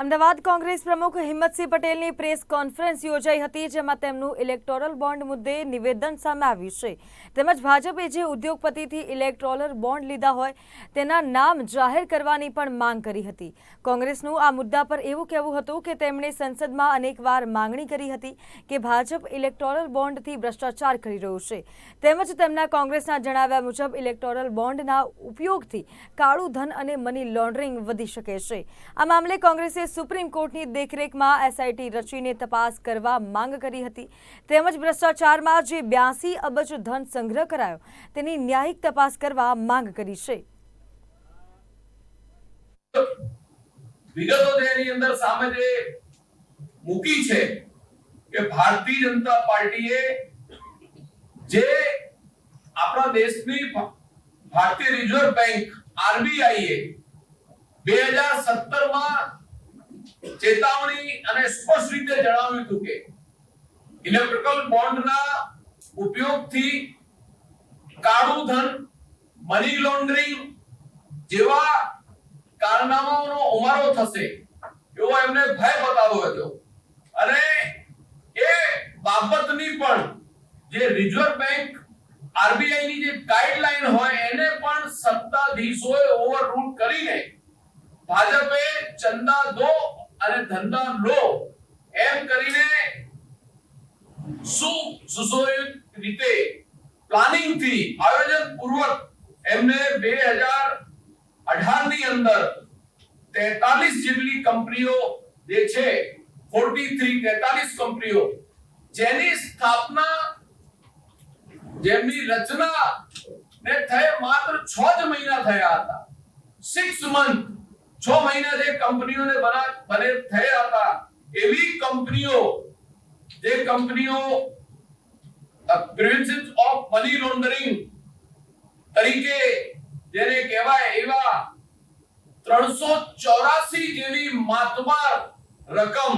અમદાવાદ કોંગ્રેસ પ્રમુખ હિંમતસિંહ પટેલની press conference યોજાઈ હતી, જેમાં તેમનું ઇલેક્ટોરલ બોન્ડ મુદ્દે નિવેદન સામે આવ્યું છે. તેમજ ભાજપે જે ઉદ્યોગપતિથી ઇલેક્ટોરલ બોન્ડ લીધા હોય, તેના નામ જાહેર કરવાની પણ માંગ કરી હતી. કોંગ્રેસનું આ મુદ્દા પર એવું કહેવું હતું કે તેમણે સંસદમાં અનેકવાર માંગણી કરી હતી કે ભાજપ ઇલેક્ટોરલ બોન્ડથી ભ્રષ્ટાચાર કરી રહ્યું છે. તેમજ તેમના કોંગ્રેસના જણાવ્યા મુજબ, ઇલેક્ટોરલ બોન્ડના ઉપયોગથી કાળું ધન અને મની લોન્ડરિંગ વધી શકે છે. આ મામલે કોંગ્રેસે સુપ્રીમ કોર્ટની દેખરેખમાં એસઆઈટી રચીને તપાસ કરવા માંગ કરી હતી. તેમજ ભ્રષ્ટાચારમાં જે બ્યાસી અબજ ધન સંગ્રહ કરાયો, તેની ન્યાયિક તપાસ કરવા માંગ કરી છે. વિગતો તેની અંદર સામે જે મૂકી છે કે ભારતીય જનતા પાર્ટીએ જે આપણા દેશની ભારતીય રિઝર્વ બેંક, આરબીઆઈએ બે હજાર સત્તરમાં ચેતવણી અને સ્પષ્ટ રીતે જણાવ્યું હતું કે ઇલેક્ટ્રિકલ બોન્ડના ઉપયોગથી કાળું ધન, મની લોન્ડરિંગ જેવા કારનામાઓનો ઉમારો થશે એવો એમને ભય બતાવ્યો હતો. અને એ બાબતની પણ જે રિઝર્વ બેંક આરબીઆઈ ની જે ગાઈડલાઈન હોય એને પણ સત્તાધીશોએ ઓવરરૂલ કરીને ભાજપે ચંદા દો અને ધંધા લો. એમ કરીને સુ સુસોયિત રીતે પ્લાનિંગથી આયોજન પૂર્વક એમને 2018 ની અંદર 43 જેટલી કંપનીઓ જે છે 43 43 કંપનીઓ, જેની સ્થાપના, જેમની રચના ને થઈ માત્ર 6 જ મહિના થયા હતા. 6 મંથ 6 મહિના જે કંપનીઓને બના થયા હતા. એવી કંપનીઓ, જે કંપનીઓ પ્રિવેન્શન ઓફ મની લોન્ડરિંગ તરીકે જેને કહેવાય એવા 384 જેવી માતબાર રકમ,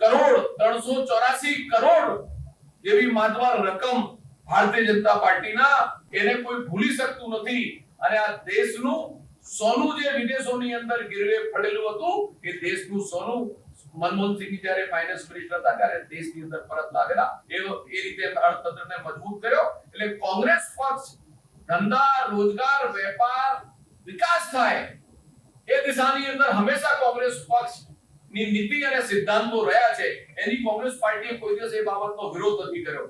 કરોડ 384 કરોડ જેવી માતબાર રકમ ભારતીય જનતા પાર્ટીના, એને કોઈ ભૂલી શકતું નથી. અને આ દેશનું સોનું જે વિદેશોની અંદર ગીરવે પડેલું હતું, એ દેશનું સોનું મનમોહન સિંહ જ્યારે ફાઇનાન્સ મિનિસ્ટર હતા, ત્યારે દેશની અંદર પરત લાવેલા. એ એ રીતે અર્થતંત્રને મજબૂત કર્યો. એટલે કોંગ્રેસ પક્ષ ધંધા, રોજગાર, વેપાર, વિકાસ થાય, એ દિશાની અંદર હંમેશા કોંગ્રેસ પક્ષની નીતિ અને સિદ્ધાંતો રહ્યા છે. એની કોંગ્રેસ પાર્ટીએ કોઈ દિવસ એ બાબતનો વિરોધ નથી કર્યો.